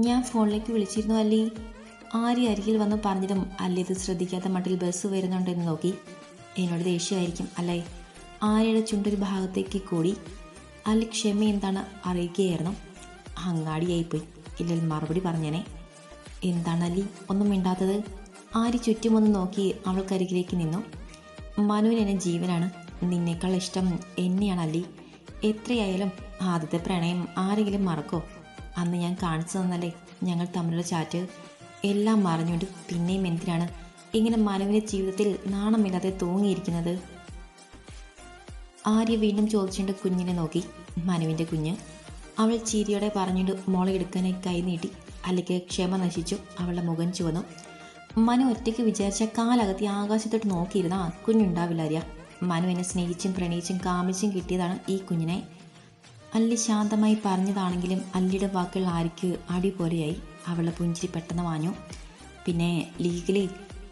ഞാൻ ഫോണിലേക്ക് വിളിച്ചിരുന്നു അല്ലി. ആര്യ അരികിൽ വന്ന് പറഞ്ഞതും അല്ലി ഇത് ശ്രദ്ധിക്കാത്ത മട്ടിൽ ബസ് വരുന്നുണ്ടെന്ന് നോക്കി. എന്നോട് ദേഷ്യമായിരിക്കും അല്ലേ? ആര്യയുടെ ചുണ്ടൊരു ഭാഗത്തേക്ക് കൂടി. അല്ലി ക്ഷമ എന്താണ് അറിയിക്കുകയായിരുന്നു. അങ്ങാടിയായിപ്പോയി. ഇല്ലെങ്കിൽ മറുപടി പറഞ്ഞേനെ. എന്താണ് അല്ലി? ഒന്നും മിണ്ടാത്തത്? ആര്യ ചുറ്റുമൊന്ന് നോക്കി അവൾക്കരികിലേക്ക് നിന്നു. മനുവിന് എന്നെ ജീവനാണ്. നിന്നേക്കാൾ ഇഷ്ടം എന്നെയാണ് അല്ലി. എത്രയായാലും ആദ്യത്തെ പ്രണയം ആരെങ്കിലും മറക്കോ? അന്ന് ഞാൻ കാണിച്ചു തന്നല്ലേ? ഞങ്ങൾ തമ്മിലുള്ള ചാറ്റ്. എല്ലാം മറിഞ്ഞുകൊണ്ട് പിന്നെയും എന്തിനാണ് ഇങ്ങനെ മനുവിന്റെ ജീവിതത്തിൽ നാണമില്ലാതെ തൂങ്ങിയിരിക്കുന്നത്? ആര്യ വീണ്ടും ചോദിച്ചുകൊണ്ട് കുഞ്ഞിനെ നോക്കി. മനുവിന്റെ കുഞ്ഞ്. അവൾ ചിരിയോടെ പറഞ്ഞുകൊണ്ട് മോളെ എടുക്കാനായി കൈ നീട്ടി അല്ലെങ്കിൽ ക്ഷമ നശിച്ചു അവളുടെ മുഖം ചുവന്നു. മനു ഒറ്റയ്ക്ക് വിചാരിച്ച കാലകത്തി ആകാശത്തോട്ട് നോക്കിയിരുന്ന കുഞ്ഞുണ്ടാവില്ല അറിയാം മനു എന്നെ സ്നേഹിച്ചും പ്രണയിച്ചും കാമിച്ചും കിട്ടിയതാണ് ഈ കുഞ്ഞിനെ. അല്ലി ശാന്തമായി പറഞ്ഞതാണെങ്കിലും അല്ലിയുടെ വാക്കുകൾ ആർക്ക് അടി പോലെയായി അവളുടെ പുഞ്ചിരി പെട്ടെന്ന് വാഞ്ഞു. പിന്നെ ലീഗലി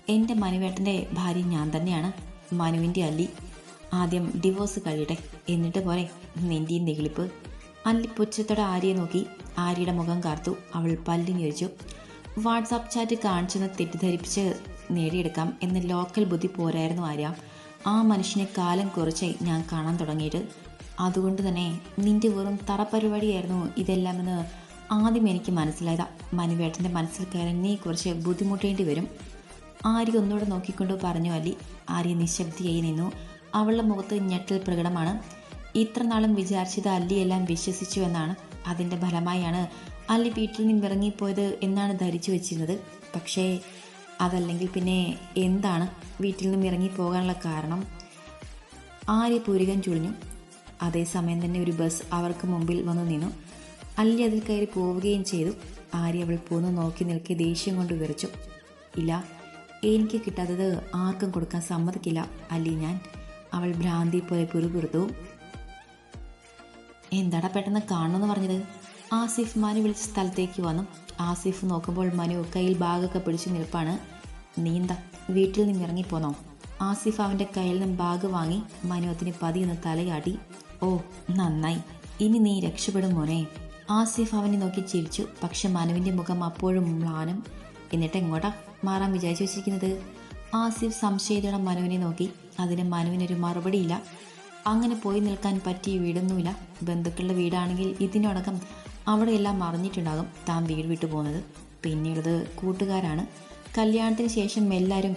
എന്റെ മനുവേട്ടന്റെ ഭാര്യ ഞാൻ തന്നെയാണ് മനുവിന്റെ അല്ലി. ആദ്യം ഡിവോഴ്സ് കഴിയട്ടെ എന്നിട്ട് പോരെ നിന്റെയും നികളിപ്പ് അല്ലി പുച്ഛത്തോടെ ആര്യയെ നോക്കി. ആര്യയുടെ മുഖം കാർത്തു. അവൾ പല്ലിഞ്ഞൊരിച്ചു വാട്സാപ്പ് ചാറ്റ് കാണിച്ചെന്ന് തെറ്റിദ്ധരിപ്പിച്ച് നേടിയെടുക്കാം എന്ന ലോക്കൽ ബുദ്ധി പോരായിരുന്നു ആര്യ. ആ മനുഷ്യനെ കാലം കുറച്ചായി ഞാൻ കാണാൻ തുടങ്ങിയിട്ട്. അതുകൊണ്ട് തന്നെ നിന്റെ വെറും തറപരിപാടിയായിരുന്നു ഇതെല്ലാമെന്ന് ആദ്യം എനിക്ക് മനസ്സിലായതാ. മനുവേട്ടന്റെ മനസ്സിൽ കയറാൻ നീ കുറച്ച് ബുദ്ധിമുട്ടേണ്ടി വരും. ആര്യ ഒന്നുകൂടെ നോക്കിക്കൊണ്ട് പറഞ്ഞു അല്ലി ആര്യ നിശബ്ദിയായി നിന്നു. അവളുടെ മുഖത്ത് ഞെട്ടൽ പ്രകടമാണ്. ഇത്ര നാളും വിചാരിച്ചത് അല്ലിയെല്ലാം വിശ്വസിച്ചു എന്നാണ്. അതിന്റെ ഫലമായാണ് അല്ലി വീട്ടിൽ നിന്ന് ഇറങ്ങിപ്പോയത് എന്നാണ് ധരിച്ചു വെച്ചിരുന്നത്. പക്ഷേ അതല്ലെങ്കിൽ പിന്നെ എന്താണ് വീട്ടിൽ നിന്നും ഇറങ്ങി പോകാനുള്ള കാരണം? ആര്യ പൂരികൻ ചുളിഞ്ഞു. അതേസമയം തന്നെ ഒരു ബസ് അവർക്ക് മുമ്പിൽ വന്ന് നിന്നു. അല്ലി അതിൽ കയറി പോവുകയും ചെയ്തു. ആര്യ അവൾ പോന്ന് നോക്കി നിൽക്കി ദേഷ്യം കൊണ്ട് വിറച്ചു ഇല്ല എനിക്ക് കിട്ടാത്തത് ആർക്കും കൊടുക്കാൻ സമ്മതിക്കില്ല അല്ലി ഞാൻ. അവൾ ഭ്രാന്തി പോലെ പിറുപിറുത്തു. എന്താടാ പെട്ടെന്ന് കാണണമെന്ന് പറഞ്ഞത്? ആസിഫ് മനു വിളിച്ച സ്ഥലത്തേക്ക് വന്നു. ആസിഫ് നോക്കുമ്പോൾ മനു കയ്യിൽ ബാഗൊക്കെ പിടിച്ചു നിൽപ്പാണ്. നീന്ത വീട്ടിൽ നിന്ന് ഇറങ്ങിപ്പോന്നോ ആസിഫ് അവന്റെ കയ്യിൽ നിന്നും ബാഗ് വാങ്ങി. മനു അതിന് പതിയൊന്ന് തലയാട്ടി. ഓ നന്നായി. ഇനി നീ രക്ഷപ്പെടും മോനെ. ആസിഫ് അവനെ നോക്കി ചിരിച്ചു. പക്ഷെ മനുവിന്റെ മുഖം അപ്പോഴും മ്ലാനം. എന്നിട്ട് എങ്ങോട്ടാ മാറാൻ വിചാരിച്ചു വെച്ചിരിക്കുന്നത്? ആസിഫ് സംശയത്തോടെ മനുവിനെ നോക്കി. അതിന് മനുവിനൊരു മറുപടിയില്ല. അങ്ങനെ പോയി നിൽക്കാൻ പറ്റിയ വീടൊന്നുമില്ല. ബന്ധുക്കളുടെ വീടാണെങ്കിൽ ഇതിനോടകം അവിടെയെല്ലാം മറിഞ്ഞിട്ടുണ്ടാകും താൻ വീട് വിട്ടു പോകുന്നത്. പിന്നെയുള്ളത് കൂട്ടുകാരാണ്. കല്യാണത്തിന് ശേഷം എല്ലാവരും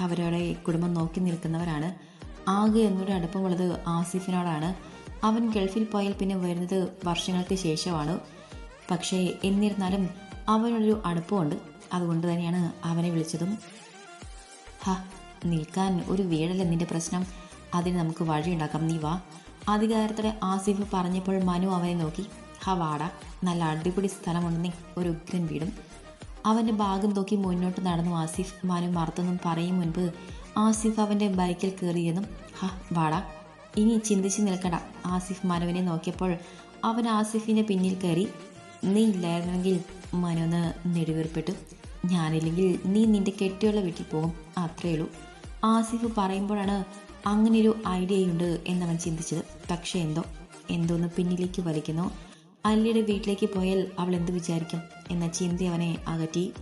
അവരുടെ കുടുംബം നോക്കി നിൽക്കുന്നവരാണ്. ആകെ എന്നോട് അടുപ്പമുള്ളത് ആസിഫിനോടാണ്. അവൻ ഗൾഫിൽ പോയാൽ പിന്നെ വരുന്നത് വർഷങ്ങൾക്ക് ശേഷമാണ്. പക്ഷേ എന്നിരുന്നാലും അവനൊരു അടുപ്പമുണ്ട്. അതുകൊണ്ട് തന്നെയാണ് അവനെ വിളിച്ചതും. ഹ നിൽക്കാൻ ഒരു വീടല്ല നിന്റെ പ്രശ്നം? അതിന് നമുക്ക് വഴിയുണ്ടാക്കാം. നീ വാ. അധികാരത്തോടെ ആസിഫ് പറഞ്ഞപ്പോൾ മനു അവനെ നോക്കി. ഹ വാട. നല്ല അടിപൊളി സ്ഥലമുണ്ടെന്നേ. ഒരു ഉഗ്രൻ വീടും. അവന്റെ ഭാഗം നോക്കി മുന്നോട്ട് നടന്നു ആസിഫ്. മനു മറത്തെന്നും പറയും മുൻപ് ആസിഫ് അവന്റെ ബൈക്കിൽ കയറിയെന്നും. ഹ വാടാ. ഇനി ചിന്തിച്ച് നിൽക്കണ്ട ആസിഫ് മനുവിനെ നോക്കിയപ്പോൾ അവൻ ആസിഫിന്റെ പിന്നിൽ കയറി നീ ഇല്ലായിരുന്നെങ്കിൽ മനു ഒന്ന് നെടുവേർപ്പെട്ടു. ഞാനില്ലെങ്കിൽ നീ നിന്റെ കെട്ടിയുള്ള വീട്ടിൽ പോകും. അത്രയേ ഉള്ളൂ. ആസിഫ് പറയുമ്പോഴാണ് അങ്ങനെയൊരു ഐഡിയയുണ്ട് എന്നവൻ ചിന്തിച്ചത്. പക്ഷേ എന്തോ? എന്തോന്ന് പിന്നിലേക്ക് വലിക്കുന്നു. അല്ലിയുടെ വീട്ടിലേക്ക് പോയാൽ അവൾ എന്ത് വിചാരിക്കും? എന്ന ചിന്ത അവനെ അകറ്റി.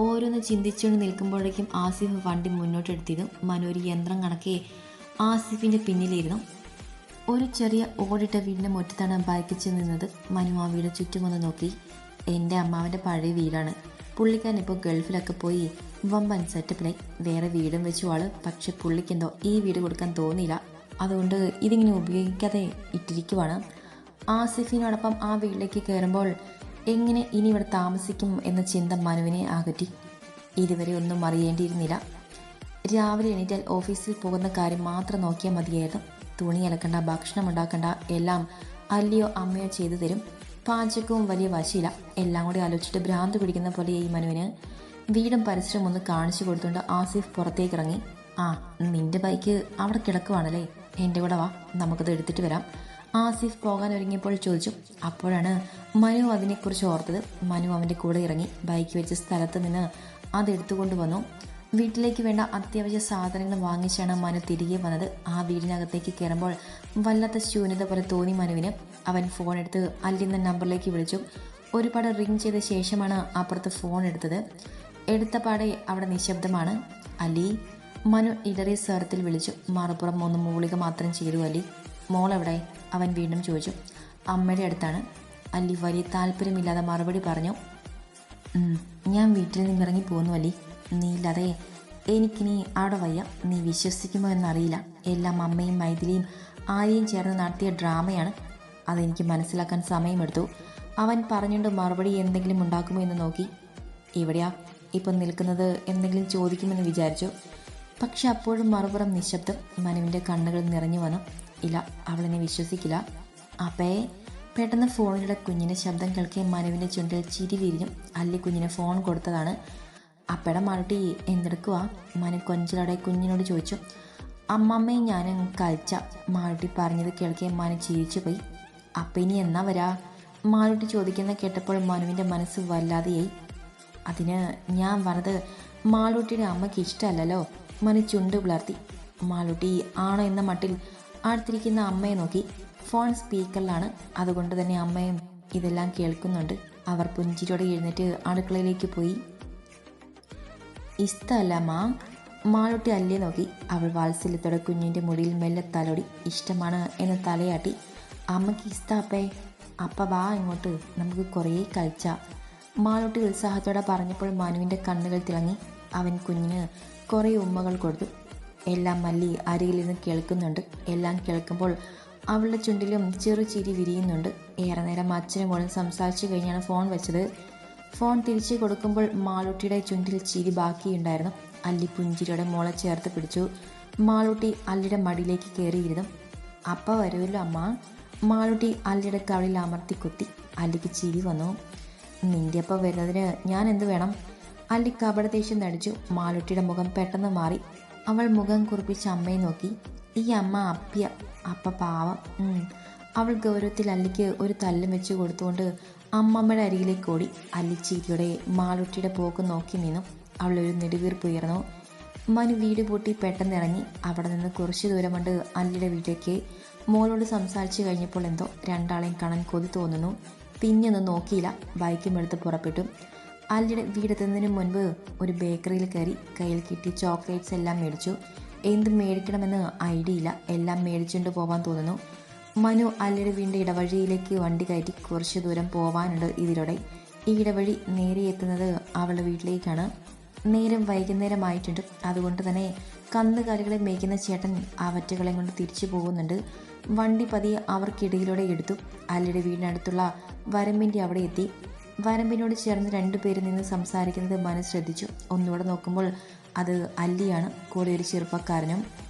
ഓരോന്ന് ചിന്തിച്ചുകൊണ്ട് നിൽക്കുമ്പോഴേക്കും ആസിഫ് വണ്ടി മുന്നോട്ടെടുത്തിയതും മനു ഒരു യന്ത്രം കണക്കെ ആസിഫിന്റെ പിന്നിലിരുന്നു. ഒരു ചെറിയ ഓടിട്ട വീടിന്റെ മുറ്റത്താണ് ചെന്ന് നിന്നത് മനു ആ വീട് ചുറ്റുമൊന്ന് നോക്കി. എന്റെ അമ്മാവന്റെ പഴയ വീടാണ്. പുള്ളിക്കാരൻ ഇപ്പോൾ ഗൾഫിലൊക്കെ പോയി വമ്പൻ സെറ്റപ്പിലായി വേറെ വീടും വെച്ചു ആൾ. പക്ഷെ പുള്ളിക്കെന്തോ ഈ വീട് കൊടുക്കാൻ തോന്നിയില്ല. അതുകൊണ്ട് ഇതിങ്ങനെ ഉപയോഗിക്കാതെ ഇട്ടിരിക്കുവാണ്. ആസിഫിനോടൊപ്പം ആ വീട്ടിലേക്ക് കയറുമ്പോൾ എങ്ങനെ ഇനി ഇവിടെ താമസിക്കും എന്ന ചിന്ത മനുവിനെ അകറ്റി ഇതുവരെ ഒന്നും അറിയേണ്ടിയിരുന്നില്ല. രാവിലെ എണീറ്റാൽ ഓഫീസിൽ പോകുന്ന കാര്യം മാത്രം നോക്കിയാൽ മതിയായിരുന്നു. തുണി അലക്കണ്ട ഭക്ഷണം ഉണ്ടാക്കണ്ട എല്ലാം അല്ലയോ അമ്മയോ ചെയ്തു തരും. പാചകവും വലിയ വശയില്ല. എല്ലാം കൂടി ആലോചിച്ചിട്ട് ഭ്രാന്ത് പിടിക്കുന്ന പോലെ ഈ മനുവിന്. വീടും പരിസരവും ഒന്ന് കാണിച്ചു കൊടുത്തുകൊണ്ട് ആസിഫ് പുറത്തേക്ക് ഇറങ്ങി. ആ നിന്റെ ബൈക്ക് അവിടെ കിടക്കുവാണല്ലേ? എന്റെ കൂടെ വാ നമുക്കത് എടുത്തിട്ട് വരാം. ആസിഫ് പോകാൻ ഒരുങ്ങിയപ്പോൾ ചോദിച്ചു. അപ്പോഴാണ് മനു അതിനെക്കുറിച്ച് ഓർത്തത്. മനു അവന്റെ കൂടെ ഇറങ്ങി ബൈക്ക് വെച്ച സ്ഥലത്ത് നിന്ന് അതെടുത്തുകൊണ്ട് വന്നു. വീട്ടിലേക്ക് വേണ്ട അത്യാവശ്യ സാധനങ്ങൾ വാങ്ങിച്ചാണ് മനു തിരികെ വന്നത്. ആ വീടിനകത്തേക്ക് കയറുമ്പോൾ വല്ലാത്ത ശൂന്യത പോലെ തോന്നി മനുവിന്. അവൻ ഫോൺ എടുത്ത് അല്ലിന്ന നമ്പറിലേക്ക് വിളിച്ചു. ഒരുപാട് റിങ് ചെയ്ത ശേഷമാണ് അപ്പുറത്ത് ഫോൺ എടുത്തത്. എടുത്ത പാടെ അവിടെ നിശബ്ദമാണ്. അലി മനു ഇടറി സ്വരത്തിൽ വിളിച്ചു. മറുപുറം ഒന്ന് മൂളിക മാത്രം ചെയ്തു അലി. മോൾ എവിടെ അവൻ വീണ്ടും ചോദിച്ചു. അമ്മയുടെ അടുത്താണ്. അലി വലിയ താല്പര്യമില്ലാതെ മറുപടി പറഞ്ഞു. ഞാൻ വീട്ടിൽ നിന്നിറങ്ങി പോന്നു അലി. നീ ഇല്ലാതെ എനിക്കിനി അവിടെ വയ്യ. നീ വിശ്വസിക്കുമോ എന്നറിയില്ല. എല്ലാം അമ്മയും മൈഥിലിയും ആര്യയും ചേർന്ന് നടത്തിയ ഡ്രാമയാണ്. അതെനിക്ക് മനസ്സിലാക്കാൻ സമയമെടുത്തു. അവൻ പറഞ്ഞുകൊണ്ട് മറുപടി എന്തെങ്കിലും ഉണ്ടാക്കുമോ എന്ന് നോക്കി. എവിടെയാ? ഇപ്പം നിൽക്കുന്നത് എന്തെങ്കിലും ചോദിക്കുമെന്ന് വിചാരിച്ചു. പക്ഷെ അപ്പോഴും മറുപുറം നിശബ്ദം മനുവിന്റെ കണ്ണുകൾ നിറഞ്ഞു വന്നു. ഇല്ല അവളെന്നെ വിശ്വസിക്കില്ല. അപ്പേ പെട്ടെന്ന് ഫോണിലൂടെ കുഞ്ഞിന്റെ ശബ്ദം കേൾക്കെ മനുവിന്റെ ചുണ്ടിൽ ചിരി വിരിഞ്ഞു. അല്ലി കുഞ്ഞിന് ഫോൺ കൊടുത്തതാണ്. അപ്പയുടെ മാറിട്ട് എന്തെടുക്കുക മനു കൊഞ്ചലോടെ കുഞ്ഞിനോട് ചോദിച്ചു. അമ്മമ്മയും ഞാൻ കഴിച്ച മാളുട്ടി പറഞ്ഞത് കേൾക്കെ മനു ചിരിച്ചു പോയി. അപ്പ ഇനി എന്നാ വരാ? മാളുട്ടി ചോദിക്കുന്ന കേട്ടപ്പോൾ മനുവിന്റെ മനസ്സ് വല്ലാതെയായി. അതിന് ഞാൻ പറഞ്ഞത് മാളൂട്ടിയുടെ അമ്മയ്ക്ക് ഇഷ്ടമല്ലല്ലോ മനു ചുണ്ട് പിളർത്തി മാളൂട്ടി ആണോ എന്ന മട്ടിൽ അടുത്തിരിക്കുന്ന അമ്മയെ നോക്കി. ഫോൺ സ്പീക്കറിലാണ്. അതുകൊണ്ട് തന്നെ അമ്മയും ഇതെല്ലാം കേൾക്കുന്നുണ്ട്. അവർ പുഞ്ചിരിയോടെ എഴുന്നേറ്റ് അടുക്കളയിലേക്ക് പോയി. ഇഷ്ടമല്ല മാളൂട്ടി അല്ലേ നോക്കി. അവൾ വാത്സല്യത്തോടെ കുഞ്ഞിന്റെ മുടിയിൽ മെല്ലെ തലോടി. ഇഷ്ടമാണ് എന്ന് തലയാട്ടി. അമ്മയ്ക്ക് ഇഷ്ടാപ്പേ അപ്പ. വാ ഇങ്ങോട്ട്. നമുക്ക് കുറേ കഴിച്ച. മാളൂട്ടി ഉത്സാഹത്തോടെ പറഞ്ഞപ്പോൾ മനുവിന്റെ കണ്ണുകൾ തിളങ്ങി. അവൻ കുഞ്ഞിന് കുറേ ഉമ്മകൾ കൊടുത്തു. എല്ലാം മല്ലി അരികിലിരുന്ന് കേൾക്കുന്നുണ്ട്. എല്ലാം കേൾക്കുമ്പോൾ അവളുടെ ചുണ്ടിലും ചെറു ചിരി വിരിയുന്നുണ്ട്. ഏറെ നേരം അച്ഛനും മോളും സംസാരിച്ചു കഴിഞ്ഞാണ് ഫോൺ വെച്ചത്. ഫോൺ തിരിച്ചു കൊടുക്കുമ്പോൾ മാളൂട്ടിയുടെ ചുണ്ടിൽ ചിരി ബാക്കിയുണ്ടായിരുന്നു. അല്ലി പുഞ്ചിരിയുടെ മോളെ ചേർത്ത് പിടിച്ചു. മാളൂട്ടി അല്ലിയുടെ മടിയിലേക്ക് കയറിയിരുന്നു. അപ്പ വരുമല്ലോ അമ്മ. മാളൂട്ടി അല്ലിയുടെ കവിളിൽ അമർത്തി കുത്തി. അല്ലിക്ക് ചിരി വന്നു. നിന്റെ അപ്പ വരുന്നതിന് ഞാൻ എന്ത് വേണം? അല്ലി കപട ദേഷ്യം നടിച്ചു. മാളൂട്ടിയുടെ മുഖം പെട്ടെന്ന് മാറി. അവൾ മുഖം കുറിപ്പിച്ച് അമ്മയെ നോക്കി. ഈ അമ്മ അപ്പിയ. അപ്പ പാവം. അവൾ ഗൗരവത്തിൽ അല്ലിക്ക് ഒരു തല്ലും വെച്ച് കൊടുത്തുകൊണ്ട് അമ്മമ്മയുടെ അരികിലേക്ക് ഓടി അല്ലി ചീരിയുടെ മാളൂട്ടിയുടെ പോക്ക് നോക്കി നിന്നു. അവളൊരു നെടുവീർപ്പ് ഉയർന്നു. മനു വീട് പൂട്ടി പെട്ടെന്ന് ഇറങ്ങി അവിടെ നിന്ന് കുറച്ച് ദൂരം കൊണ്ട് അല്ലിയുടെ വീട്ടിലേക്ക് മോളോട് സംസാരിച്ചു കഴിഞ്ഞപ്പോൾ എന്തോ രണ്ടാളെയും കാണാൻ കൊതി തോന്നുന്നു. പിന്നെയൊന്നും നോക്കിയില്ല. ബൈക്കും എടുത്ത് പുറപ്പെട്ടു. അല്ലിയുടെ വീടെത്തുന്നതിന് മുൻപ് ഒരു ബേക്കറിയിൽ കയറി കയ്യിൽ കിട്ടി ചോക്ലേറ്റ്സ് എല്ലാം മേടിച്ചു. എന്ത് മേടിക്കണമെന്ന് ഐഡിയ ഇല്ല. എല്ലാം മേടിച്ചുകൊണ്ട് പോകാൻ തോന്നുന്നു. മനു അല്ലയുടെ വീണ്ട ഇടവഴിയിലേക്ക് വണ്ടി കയറ്റി കുറച്ച് ദൂരം പോവാനുണ്ട് ഇതിലൂടെ. ഈ ഇടവഴി നേരെ എത്തുന്നത് അവളുടെ വീട്ടിലേക്കാണ്. നേരം വൈകുന്നേരമായിട്ടുണ്ട്. അതുകൊണ്ട് തന്നെ കന്നുകാലികളെ മേയ്ക്കുന്ന ചേട്ടൻ അവറ്റകളെ കൊണ്ട് തിരിച്ചു പോകുന്നുണ്ട്. വണ്ടി പതിയെ അവർക്കിടയിലൂടെ എടുത്തു. അല്ലയുടെ വീടിനടുത്തുള്ള വരമ്പിന്റെ അവിടെ എത്തി. വരമ്പിനോട് ചേർന്ന് രണ്ടുപേര് നിന്ന് സംസാരിക്കുന്നത് മനസ്സ് ശ്രദ്ധിച്ചു. ഒന്നുകൂടെ നോക്കുമ്പോൾ അത് അല്ലിയാണ് കൂടെ ഒരു ചെറുപ്പക്കാരനും.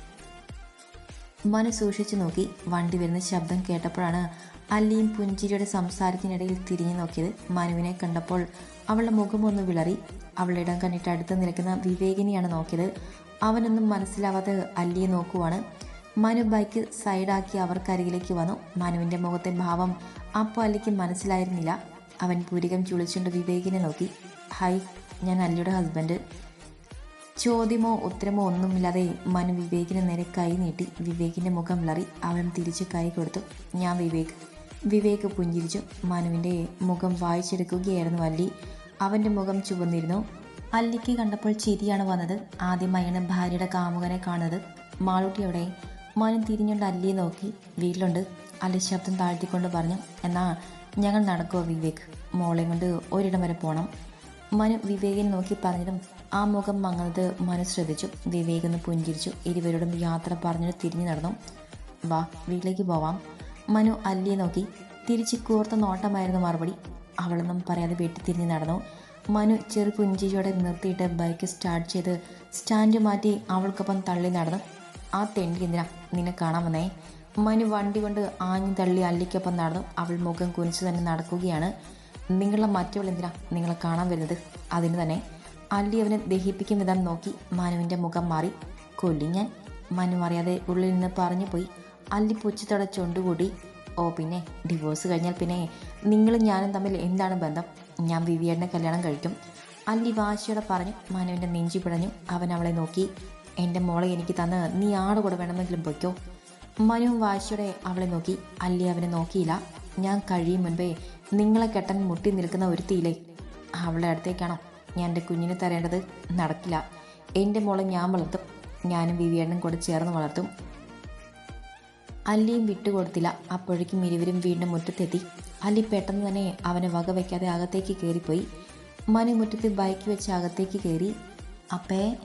മനു സൂക്ഷിച്ചു നോക്കി. വണ്ടി വരുന്ന ശബ്ദം കേട്ടപ്പോഴാണ് അല്ലിയും പുഞ്ചിരിയുടെ സംസാരത്തിനിടയിൽ തിരിഞ്ഞു നോക്കിയത് മനുവിനെ കണ്ടപ്പോൾ. അവളുടെ മുഖമൊന്ന് വിളറി. അവളുടെ കണ്ടിട്ട് അടുത്ത് നിൽക്കുന്ന വിവേകിനിയാണ് നോക്കിയത്. അവനൊന്നും മനസ്സിലാവാതെ അല്ലിയെ നോക്കുവാണ്. മനു ബൈക്ക് സൈഡാക്കി അവർക്കരികിലേക്ക് വന്നു. മനുവിന്റെ മുഖത്തെ ഭാവം അപ്പോൾ അല്ലിക്ക് മനസ്സിലായിരുന്നില്ല. അവൻ പൂരികം ചുളിച്ചുകൊണ്ട് വിവേകിനെ നോക്കി. ഹായ് ഞാൻ അല്ലിയുടെ ഹസ്ബൻഡ്. ചോദ്യമോ ഉത്തരമോ ഒന്നുമില്ലാതെ മനു വിവേകിന് നേരെ കൈ നീട്ടി വിവേകിന്റെ മുഖം വിളറി അവൻ തിരിച്ച് കൈ കൊടുത്തു. ഞാൻ വിവേക്. വിവേക് പുഞ്ചിരിച്ചു. മനുവിന്റെ മുഖം വായിച്ചെടുക്കുകയായിരുന്നു അല്ലി. അവന്റെ മുഖം ചുവന്നിരുന്നു. അല്ലിക്ക് കണ്ടപ്പോൾ ചിരിയാണ് വന്നത്. ആദ്യമായാണ് ഭാര്യയുടെ കാമുകനെ കാണുന്നത്. മാളൂട്ടി അവിടെ. മനു തിരിഞ്ഞുകൊണ്ട് അല്ലിയെ നോക്കി. വീട്ടിലുണ്ട്. അല്ലി ശബ്ദം താഴ്ത്തിക്കൊണ്ട് പറഞ്ഞു. എന്നാൽ ഞങ്ങൾ നടക്കുമോ വിവേക്? മോളെ കൊണ്ട് ഒരിടം വരെ പോകണം മനു വിവേകിനെ നോക്കി പറഞ്ഞതും ആ മുഖം മങ്ങുന്നത് മനു ശ്രദ്ധിച്ചു. പുഞ്ചിരിച്ചു. ഇരുവരോടും യാത്ര പറഞ്ഞിട്ട് തിരിഞ്ഞു നടന്നു. വാ വീട്ടിലേക്ക് പോവാം. മനു അല്ലിയെ നോക്കി. തിരിച്ച് കൂർത്ത നോട്ടമായിരുന്നു മറുപടി. അവളൊന്നും പറയാതെ വീട്ടിൽ തിരിഞ്ഞു നടന്നു. മനു ചെറു പുഞ്ചിരിയോടെ നിർത്തിയിട്ട് ബൈക്ക് സ്റ്റാർട്ട് ചെയ്ത് സ്റ്റാൻഡ് മാറ്റി അവൾക്കൊപ്പം തള്ളി നടന്നു. ആ തെണ്ടി എന്തിനാ? നിന്നെ കാണാൻ വന്നേ. മനു വണ്ടി കൊണ്ട് ആഞ്ഞു തള്ളി അല്ലിക്കൊപ്പം നടന്നു. അവൾ മുഖം കുനിച്ചു തന്നെ നടക്കുകയാണ്. നിങ്ങളുടെ മറ്റവൾ എന്തിനാ? നിങ്ങളെ കാണാൻ വരുന്നത്? അതിന് തന്നെ. അല്ലി അവനെ ദഹിപ്പിക്കും വിധം നോക്കി മനുവിന്റെ മുഖം മാറി. കൊല്ലി ഞാൻ. മനു അറിയാതെ ഉള്ളിൽ നിന്ന് പറഞ്ഞു പോയി. അല്ലി പുച്ഛത്തോടെ ചുണ്ടുകൂടി. ഓ പിന്നെ ഡിവോഴ്സ് കഴിഞ്ഞാൽ പിന്നെ നിങ്ങളും ഞാനും തമ്മിൽ എന്താണ് ബന്ധം? ഞാൻ വിവിയേട്ടനെ കല്യാണം കഴിക്കും. അല്ലി വാശിയോടെ പറഞ്ഞു. മനുവിന്റെ നെഞ്ചി പിടഞ്ഞു. അവൻ അവളെ നോക്കി. എന്റെ മോളെ എനിക്ക് തന്ന് നീ ആട് കൂടെ വേണമെങ്കിലും പൊയ്ക്കോ. മനുവും വാശിയോടെ അവളെ നോക്കി. അല്ലി അവനെ നോക്കിയില്ല. ഞാൻ കഴിയും മുൻപേ നിങ്ങളെ കെട്ടൻ മുട്ടി നിൽക്കുന്ന ഒരുത്തിയില്ലേ? അവളെ അടുത്തേക്കാണോ? ഞാൻ എന്റെ കുഞ്ഞിനെ തരേണ്ടത് നടക്കില്ല. എന്റെ മോളെ ഞാൻ വളർത്തും. ഞാനും വിവിയണ്ണും കൂടെ ചേർന്ന് വളർത്തും. അല്ലിയും വിട്ടുകൊടുത്തില്ല അപ്പോഴേക്കും ഇരുവരും വീണ്ടും മുറ്റത്തെത്തി. അല്ലി പെട്ടെന്ന് തന്നെ അവനെ വക വയ്ക്കാതെ അകത്തേക്ക് കയറിപ്പോയി. മനു മുറ്റത്ത് ബൈക്ക് വെച്ച് അകത്തേക്ക് കയറി. അപ്പേ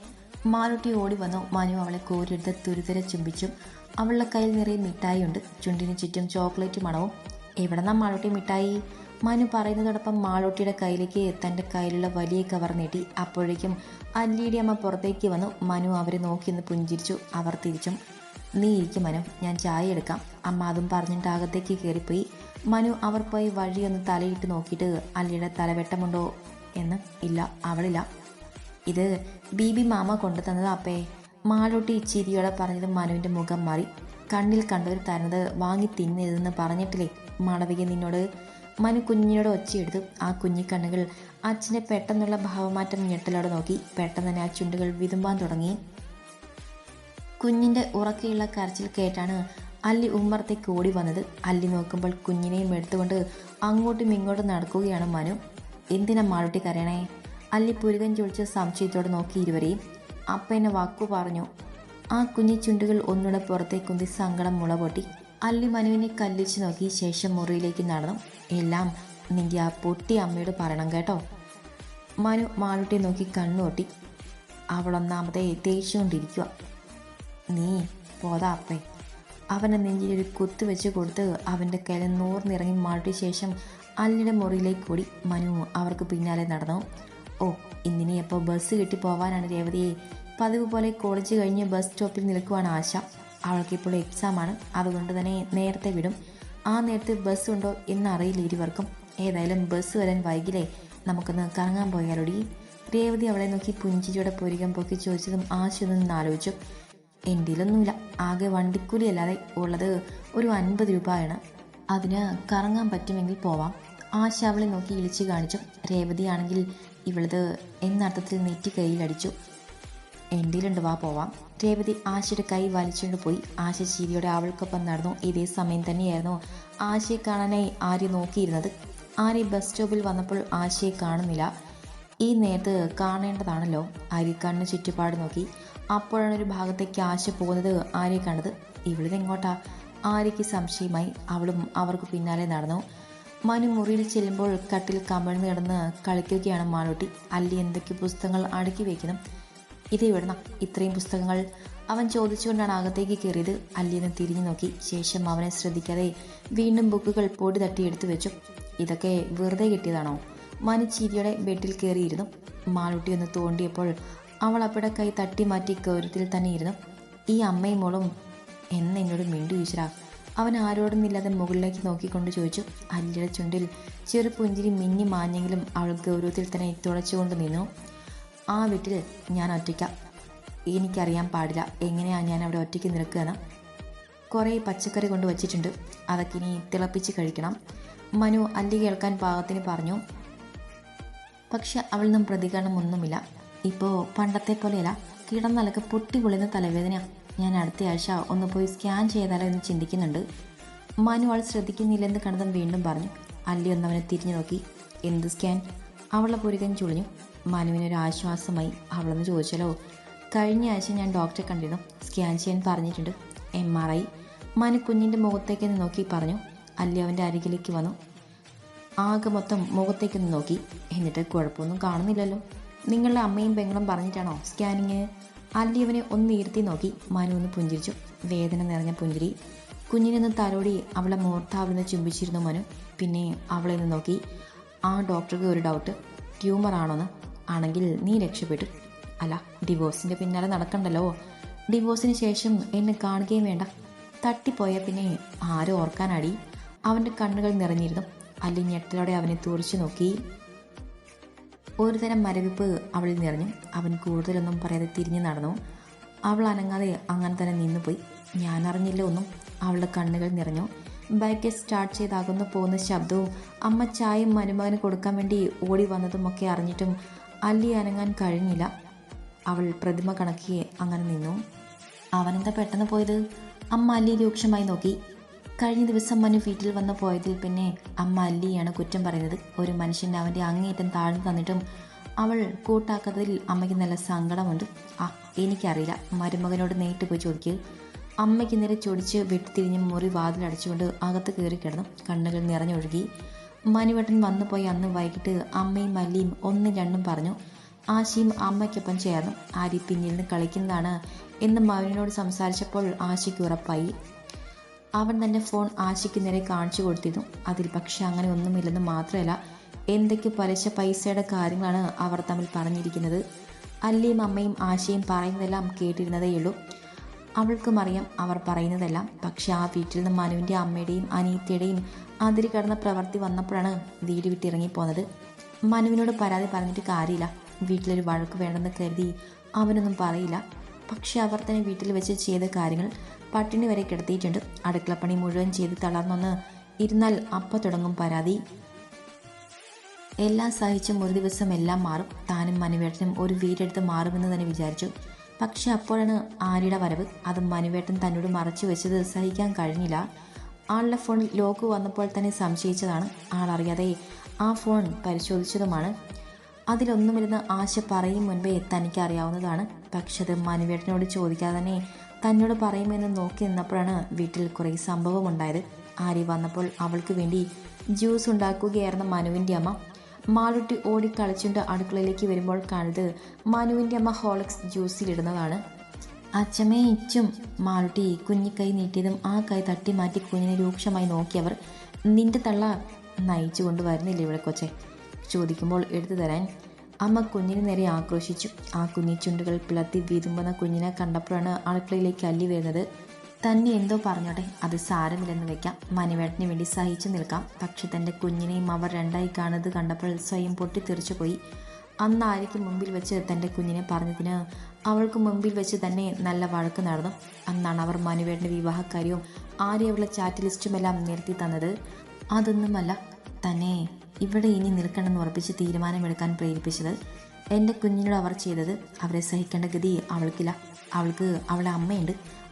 മാനുട്ടി ഓടി വന്നു. മനു അവളെ കോരിയെടുത്ത് തുരുതരെ ചുംബിച്ചു. അവളുടെ കയ്യിൽ നിറയെ മിഠായി ഉണ്ട് ചുണ്ടിന് ചുറ്റും ചോക്ലേറ്റ് മണവും. എവിടെന്നാ മാനുട്ടി മിഠായി? മനു പറയുന്നതോടൊപ്പം മാളൂട്ടിയുടെ കയ്യിലേക്ക് തന്റെ കയ്യിലുള്ള വലിയ കവർ നീട്ടി അപ്പോഴേക്കും അല്ലിയുടെ അമ്മ പുറത്തേക്ക് വന്നു. മനു അവരെ നോക്കി നിന്ന് പുഞ്ചിരിച്ചു. അവർ തിരിച്ചും നീ ഇരിക്കും മനു ഞാൻ ചായ എടുക്കാം. അമ്മ അതും പറഞ്ഞിട്ട് അകത്തേക്ക് കയറിപ്പോയി. മനു അവർ പോയി വഴിയൊന്ന് തലയിട്ട് നോക്കിയിട്ട് അല്ലിയുടെ തലവെട്ടമുണ്ടോ എന്ന് ഇല്ല അവളില്ല. ഇത് ബീബി മാമ കൊണ്ടു തന്നത് അപ്പേ. മാളൂട്ടി ചിരിയോടെ പറഞ്ഞത് മനുവിന്റെ മുഖം മാറി. കണ്ണിൽ കണ്ടവർ തരുന്നത് വാങ്ങി തിന്നരുതെന്ന് പറഞ്ഞിട്ടില്ലേ? മാളവിക നിന്നോട് മനു കുഞ്ഞിനോട് ഒച്ചയെടുത്തു ആ കുഞ്ഞിക്കണ്ണുകൾ അച്ഛനെ പെട്ടെന്നുള്ള ഭാവമാറ്റം ഞെട്ടലോടെ നോക്കി. പെട്ടെന്ന് തന്നെ ആ ചുണ്ടുകൾ വിതുമ്പാൻ തുടങ്ങി. കുഞ്ഞിന്റെ ഉറക്കെയുള്ള കരച്ചിൽ കേട്ടാണ് അല്ലി ഉമ്മറത്തേക്ക് ഓടി വന്നത്. അല്ലി നോക്കുമ്പോൾ കുഞ്ഞിനെയും എടുത്തുകൊണ്ട് അങ്ങോട്ടും ഇങ്ങോട്ടും നടക്കുകയാണ് മനു. എന്തിനാ മാളൂട്ടി കരയണേ? അല്ലി പുരുകൻ ചൊളിച്ച് സംശയത്തോടെ നോക്കി ഇരുവരെയും. അപ്പ എന്നെ വാക്കു പറഞ്ഞു. ആ കുഞ്ഞി ചുണ്ടുകൾ ഒന്നുകൂടെ പുറത്തേക്കുന്തി സങ്കടം മുളപൊട്ടി അല്ലി മനുവിനെ കല്ലിച്ച് നോക്കി ശേഷം മുറിയിലേക്ക് നടന്നു. എല്ലാം നിന്റെ ആ പൊട്ടി അമ്മയോട് പറയണം കേട്ടോ. മനു മാളുട്ടി നോക്കി കണ്ണുകൊട്ടി അവളൊന്നാമതെ തേച്ചുകൊണ്ടിരിക്കുക നീ പോതാ അപ്പേ. അവനെ നെഞ്ചിൽ ഒരു കുത്തു വെച്ച് കൊടുത്ത് അവന്റെ കയ്യിൽ നൂറിനിറങ്ങി മാട്ടിയ ശേഷം അല്ലിയുടെ മുറിയിലേക്ക് ഓടി മനു അവർക്ക് പിന്നാലെ നടന്നു. ഓ ഇന്നിനി എപ്പോൾ ബസ് കിട്ടി പോവാനാണ് രേവതിയെ. പതിവ് പോലെ കോളേജ് കഴിഞ്ഞ് ബസ് സ്റ്റോപ്പിൽ നിൽക്കുവാണ് ആശ. അവൾക്കിപ്പോൾ എക്സാമാണ് അതുകൊണ്ട് തന്നെ നേരത്തെ വിടും. ആ നേരത്തെ ബസ് ഉണ്ടോ എന്നറിയില്ല ഇരുവർക്കും. ഏതായാലും ബസ് വരാൻ വൈകില്ലേ? നമുക്കൊന്ന് കറങ്ങാൻ പോയാലൊടി. രേവതി അവളെ നോക്കി പുഞ്ചിരിയുടെ പൊരികം പൊക്കി ചോദിച്ചതും ആശയൊന്നും ആലോചിച്ചു. എന്റെയിലൊന്നുമില്ല ആകെ വണ്ടിക്കൂലി അല്ലാതെ ഉള്ളത് ഒരു അൻപത് രൂപയാണ്. അതിന് കറങ്ങാൻ പറ്റുമെങ്കിൽ പോവാം. ആശ അവളെ നോക്കി ഇളിച്ചു കാണിച്ചു. രേവതിയാണെങ്കിൽ ഇവളത് എന്നർത്ഥത്തിൽ നെറ്റി കയ്യിലടിച്ചു എന്റെയിലുണ്ട് വാ പോവാം. രേവതി ആശയുടെ കൈ വലിച്ചുകൊണ്ട് പോയി. ആശ ചീരിയുടെ അവൾക്കൊപ്പം നടന്നു. ഇതേ സമയം തന്നെയായിരുന്നു ആശയെ കാണാനായി ആര്യ നോക്കിയിരുന്നത്. ആര്യ ബസ് സ്റ്റോപ്പിൽ വന്നപ്പോൾ ആശയെ കാണുന്നില്ല. ഈ നേരത്ത് കാണേണ്ടതാണല്ലോ. ആര്യ കണ്ണ് ചുറ്റുപാട് നോക്കി. അപ്പോഴാണ് ഒരു ഭാഗത്തേക്ക് ആശ പോകുന്നത് ആര്യ കണ്ടത്. ഇവിടുന്നെങ്ങോട്ടാ ആര്യയ്ക്ക് സംശയമായി. അവളും അവർക്ക് പിന്നാലെ നടന്നു. മനു മുറിയിൽ ചെല്ലുമ്പോൾ കട്ടിൽ കമിഴ്ന്ന് കിടന്ന് കളിക്കുകയാണ് മാളൂട്ടി. അല്ലി എന്തൊക്കെ പുസ്തകങ്ങൾ അടുക്കി വയ്ക്കുന്നു ഇത് വിടണം ഇത്രയും പുസ്തകങ്ങൾ അവൻ ചോദിച്ചുകൊണ്ടാണ് അകത്തേക്ക് കയറിയത്. അല്ലിന്ന് തിരിഞ്ഞു നോക്കി. ശേഷം അവനെ ശ്രദ്ധിക്കാതെ വീണ്ടും ബുക്കുകൾ പൊടി തട്ടി എടുത്തു വെച്ചു. ഇതൊക്കെ വെറുതെ കിട്ടിയതാണോ? മനു ചീരിയുടെ ബെഡിൽ കയറിയിരുന്നു. മാളുട്ടി ഒന്ന് തോണ്ടിയപ്പോൾ അവൾ അപ്പടെ കൈ തട്ടി മാറ്റി കൗരത്തിൽ തന്നെ ഇരുന്നു. ഈ അമ്മയും മോളും എന്ന് എന്നോട് മിണ്ടു ഈശ്വര. അവൻ ആരോടൊന്നില്ലാതെ മുകളിലേക്ക് നോക്കിക്കൊണ്ട് ചോദിച്ചു. അല്ലിയുടെ ചുണ്ടിൽ ചെറു പുഞ്ചിരി മിന്നി മാഞ്ഞെങ്കിലും അവൾ ഗൗരവത്തിൽ തന്നെ തുളച്ചുകൊണ്ട് നിന്നു. ആ വീട്ടിൽ ഞാൻ ഒറ്റയ്ക്ക. എനിക്കറിയാൻ പാടില്ല എങ്ങനെയാണ് ഞാൻ അവിടെ ഒറ്റയ്ക്ക് നിൽക്കുകയെന്ന്. കുറേ പച്ചക്കറി കൊണ്ട് വച്ചിട്ടുണ്ട്. അതൊക്കെ ഇനി തിളപ്പിച്ച് കഴിക്കണം. മനു അല്ലി കേൾക്കാൻ പാകത്തിന് പറഞ്ഞു. പക്ഷെ അവളിൽ നിന്നും പ്രതികരണം ഒന്നുമില്ല. ഇപ്പോൾ പണ്ടത്തെ പോലെയല്ല. കിടന്നലക്ക് പൊട്ടി പൊളിയുന്ന തലവേദന ഞാൻ അടുത്ത ആഴ്ച ഒന്ന് പോയി സ്കാൻ ചെയ്താലോ എന്ന് ചിന്തിക്കുന്നുണ്ട്. മനു അവൾ ശ്രദ്ധിക്കുന്നില്ലെന്ന് കണ്ടതും വീണ്ടും പറഞ്ഞു. അല്ലി ഒന്നവനെ തിരിഞ്ഞു നോക്കി. എന്ത് സ്കാൻ? അവളെ പുരുകൻ ചുളിഞ്ഞു. മനുവിനൊരു ആശ്വാസമായി. അവളൊന്ന് ചോദിച്ചല്ലോ കഴിഞ്ഞ ആഴ്ച ഞാൻ ഡോക്ടറെ കണ്ടിരുന്നു. സ്കാൻ ചെയ്യാൻ പറഞ്ഞിട്ടുണ്ട്. എം ആർ ഐ മനു കുഞ്ഞിന്റെ മുഖത്തേക്ക് നോക്കി പറഞ്ഞു. അല്ലി അവന്റെ അരികിലേക്ക് വന്നു. ആകെ മൊത്തം മുഖത്തേക്ക് നോക്കി. എന്നിട്ട് കുഴപ്പമൊന്നും കാണുന്നില്ലല്ലോ. നിങ്ങളുടെ അമ്മയും പെങ്ങളും പറഞ്ഞിട്ടാണോ സ്കാനിങ്? അല്ലി അവനെ ഒന്ന് ഇരുത്തി നോക്കി. മനു ഒന്ന് പുഞ്ചിരിച്ചു. വേദന നിറഞ്ഞ പുഞ്ചിരി. കുഞ്ഞിനൊന്ന് തലോടി അവളെ മൂർത്താവിന്ന് ചുംബിച്ചിരുന്നു മനു. പിന്നെ അവളെ നിന്ന് നോക്കി. ആ ഡോക്ടർക്ക് ഒരു ഡൗട്ട് ട്യൂമർ ആണോന്ന് ആണെങ്കിൽ നീ രക്ഷപ്പെട്ടു. അല്ല ഡിവോഴ്സിന്റെ പിന്നാലെ നടക്കണ്ടല്ലോ. ഡിവോഴ്സിന് ശേഷം എന്നെ കാണുകയും വേണ്ട. തട്ടിപ്പോയ പിന്നെ ആരും ഓർക്കാനടി? അവന്റെ കണ്ണുകൾ നിറഞ്ഞിരുന്നു. അല്ലി ഞെട്ടലോടെ അവനെ തുറച്ചു നോക്കി? ഒരുതരം മരവിപ്പ് അവളിൽ നിറഞ്ഞു. അവൻ കൂടുതലൊന്നും പറയാതെ തിരിഞ്ഞു നടന്നു. അവൾ അനങ്ങാതെ അങ്ങനെ തന്നെ നിന്നുപോയി. ഞാൻ അറിഞ്ഞില്ല ഒന്നും. അവളുടെ കണ്ണുകൾ നിറഞ്ഞു. ബൈക്ക് സ്റ്റാർട്ട് ചെയ്താകുന്നു പോകുന്ന ശബ്ദവും അമ്മ ചായയും മരുമകന് കൊടുക്കാൻ വേണ്ടി ഓടി വന്നതും ഒക്കെ അറിഞ്ഞിട്ടും അല്ലി അനങ്ങാൻ കഴിഞ്ഞില്ല. അവൾ പ്രതിമ കണക്കി അങ്ങനെ നിന്നു. അവനെന്താ പെട്ടെന്ന് പോയത്? അമ്മ അല്ലി രൂക്ഷമായി നോക്കി. കഴിഞ്ഞ ദിവസം മനു വീട്ടിൽ വന്ന് പോയതിൽ പിന്നെ അമ്മ അല്ലിയാണ് കുറ്റം പറയുന്നത്. ഒരു മനുഷ്യൻ അവന്റെ അങ്ങേറ്റം താഴ്ന്നു തന്നിട്ടും അവൾ കൂട്ടാക്കാത്തതിൽ അമ്മയ്ക്ക് നല്ല സങ്കടമുണ്ട്. ആ എനിക്കറിയില്ല. മരുമകനോട് നേരിട്ട് പോയി ചോദിക്കുക അമ്മയ്ക്ക് നേരെ ചൊടിച്ച് വെട്ടിത്തിരിഞ്ഞ് മുറി വാതിലടച്ചുകൊണ്ട് അകത്ത് കയറി കിടന്നു. കണ്ണുകൾ നിറഞ്ഞൊഴുകി. മനുവട്ടൻ വന്നു പോയി അന്ന് വൈകിട്ട് അമ്മയും മല്ലിയും ഒന്നും രണ്ടും പറഞ്ഞു ആശയും അമ്മയ്ക്കൊപ്പം ചേർന്നു. ആരി പിന്നിൽ നിന്ന് കളിക്കുന്നതാണ് എന്ന് മൗനോട് സംസാരിച്ചപ്പോൾ ആശയ്ക്ക് ഉറപ്പായി. അവൻ തന്റെ ഫോൺ ആശയ്ക്ക് നേരെ കാണിച്ചു കൊടുത്തിരുന്നു. അതിൽ പക്ഷെ അങ്ങനെ ഒന്നുമില്ലെന്ന് മാത്രമല്ല എന്തൊക്കെ പലിശ പൈസയുടെ കാര്യങ്ങളാണ് അവർ തമ്മിൽ പറഞ്ഞിരിക്കുന്നത്? അല്ലിയും അമ്മയും ആശയും പറയുന്നതെല്ലാം കേട്ടിരുന്നതേയുള്ളൂ. അവൾക്കും അറിയാം അവർ പറയുന്നതെല്ലാം. പക്ഷെ ആ വീട്ടിൽ നിന്ന് മനുവിന്റെ അമ്മയുടെയും അനീത്തയുടെയും അതിരി കടന്ന പ്രവൃത്തി വന്നപ്പോഴാണ് വീട് വിട്ടിറങ്ങിപ്പോന്നത്. മനുവിനോട് പരാതി പറഞ്ഞിട്ട് കാര്യമില്ല. വീട്ടിലൊരു വഴക്ക് വേണ്ടെന്ന് കരുതി അവനൊന്നും പറയില്ല. പക്ഷെ അവർ തന്നെ വീട്ടിൽ വെച്ച് ചെയ്ത കാര്യങ്ങൾ പട്ടിണി വരെ കിടത്തിയിട്ടുണ്ട്. അടുക്കളപ്പണി മുഴുവൻ ചെയ്ത് തളർന്നൊന്ന് ഇരുന്നാൽ അപ്പം തുടങ്ങും പരാതി. എല്ലാം സഹിച്ചും ഒരു ദിവസം എല്ലാം മാറും. താനും മനുവേട്ടനും ഒരു വീടെടുത്ത് മാറുമെന്ന് തന്നെ വിചാരിച്ചു. പക്ഷെ അപ്പോഴാണ് ആര്യയുടെ വരവ്. അത് മനുവേട്ടൻ തന്നോട് മറച്ചു വെച്ചത് സഹിക്കാൻ കഴിഞ്ഞില്ല. ആളുടെ ഫോണിൽ ലോക്ക് വന്നപ്പോൾ തന്നെ സംശയിച്ചതാണ്. ആളറിയാതെ ആ ഫോൺ പരിശോധിച്ചതുമാണ്. അതിലൊന്നുമില്ലെന്ന് ആശ പറയും മുൻപേ തനിക്ക് അറിയാവുന്നതാണ് പക്ഷെ അത് മനുവേട്ടനോട് ചോദിക്കാതെ തന്നെ തന്നോട് പറയുമെന്ന് നോക്കി നിന്നപ്പോഴാണ് വീട്ടിൽ കുറേ സംഭവമുണ്ടായത്. ആര്യ വന്നപ്പോൾ അവൾക്ക് വേണ്ടി ജ്യൂസ് ഉണ്ടാക്കുകയായിരുന്ന മനുവിന്റെ അമ്മ. മാളുട്ടി ഓടി കളിച്ചുണ്ട് അടുക്കളയിലേക്ക് വരുമ്പോൾ കണ്ടത് മനുവിന്റെ അമ്മ ഹോളിക്സ് ജ്യൂസിലിടുന്നതാണ്. അച്ഛമ്മേ ഇച്ചും മാളുട്ടി കുഞ്ഞിക്കൈ നീട്ടിയതും ആ കൈ തട്ടി മാറ്റി കുഞ്ഞിനെ രൂക്ഷമായി നോക്കിയവർ നിന്റെ തള്ള നയിച്ചു കൊണ്ടുവരുന്നില്ല ഇവിടെ കൊച്ചെ? ചോദിക്കുമ്പോൾ എടുത്തു തരാൻ അമ്മ കുഞ്ഞിന് നേരെ ആക്രോശിച്ചു. ആ കുഞ്ഞി ചുണ്ടുകൾ പിളർത്തി വീതുമ്പുന്ന കുഞ്ഞിനെ കണ്ടപ്പോഴാണ് അടുക്കളയിലേക്ക് അല്ലി വരുന്നത്. തന്നെ എന്തോ പറഞ്ഞോട്ടെ? അത് സാരമില്ലെന്ന് വെക്കാം. മനുവേട്ടന് വേണ്ടി സഹിച്ചു നിൽക്കാം. പക്ഷെ തന്റെ കുഞ്ഞിനെയും അവർ രണ്ടായി കാണുന്നത് കണ്ടപ്പോൾ സ്വയം പൊട്ടിത്തെറിച്ചു പോയി. അന്ന് ആര്യയ്ക്ക് മുമ്പിൽ വെച്ച് തന്റെ കുഞ്ഞിനെ പറഞ്ഞതിന് അവൾക്ക് മുമ്പിൽ വെച്ച് തന്നെ നല്ല വഴക്ക് നടന്നു. അന്നാണ് അവർ മനുവേട്ടന്റെ വിവാഹക്കാര്യവും ആര്യയുള്ള ചാറ്റ് ലിസ്റ്റുമെല്ലാം നിർത്തി തന്നത്. അതൊന്നുമല്ല തന്നെ ഇവിടെ ഇനി നിൽക്കണമെന്ന് ഉറപ്പിച്ച് തീരുമാനമെടുക്കാൻ പ്രേരിപ്പിച്ചത്. എന്റെ കുഞ്ഞിനോട് അവർ ചെയ്തത്. അവരെ സഹിക്കേണ്ട ഗതി അവൾക്കില്ല. അവൾക്ക് അവളെ അമ്മയുണ്ട്.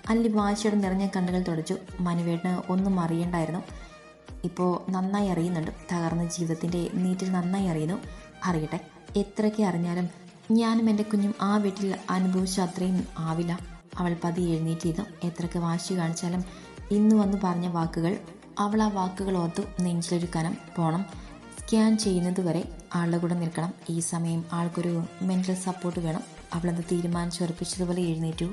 അല്ലി വാശിയുടെ നിറഞ്ഞ കണ്ണുകൾ തുടച്ചു. മനുവേട്ടന് ഒന്നും അറിയണ്ടായിരുന്നു. ഇപ്പോൾ നന്നായി അറിയുന്നുണ്ട്. തകർന്ന ജീവിതത്തിന്റെ നീറ്റിൽ നന്നായി അറിയുന്നു. അറിയട്ടെ എത്രയ്ക്ക് അറിഞ്ഞാലും ഞാനും എന്റെ കുഞ്ഞും ആ വീട്ടിൽ അനുഭവിച്ച അത്രയും ആവില്ല. അവൾ പതി എഴുന്നേറ്റിരുന്നു. എത്രയ്ക്ക് വാശി കാണിച്ചാലും ഇന്ന് വന്ന് പറഞ്ഞ വാക്കുകൾ അവൾ ആ വാക്കുകൾ ഓർത്തു നെഞ്ചിലൊരു കനം പോണം. സ്കാൻ ചെയ്യുന്നത് വരെ ആളുടെ കൂടെ നിൽക്കണം. ഈ സമയം ആൾക്കൊരു മെന്റൽ സപ്പോർട്ട് വേണം. അവളത് തീരുമാനിച്ചുറപ്പിച്ചതുപോലെ എഴുന്നേറ്റു.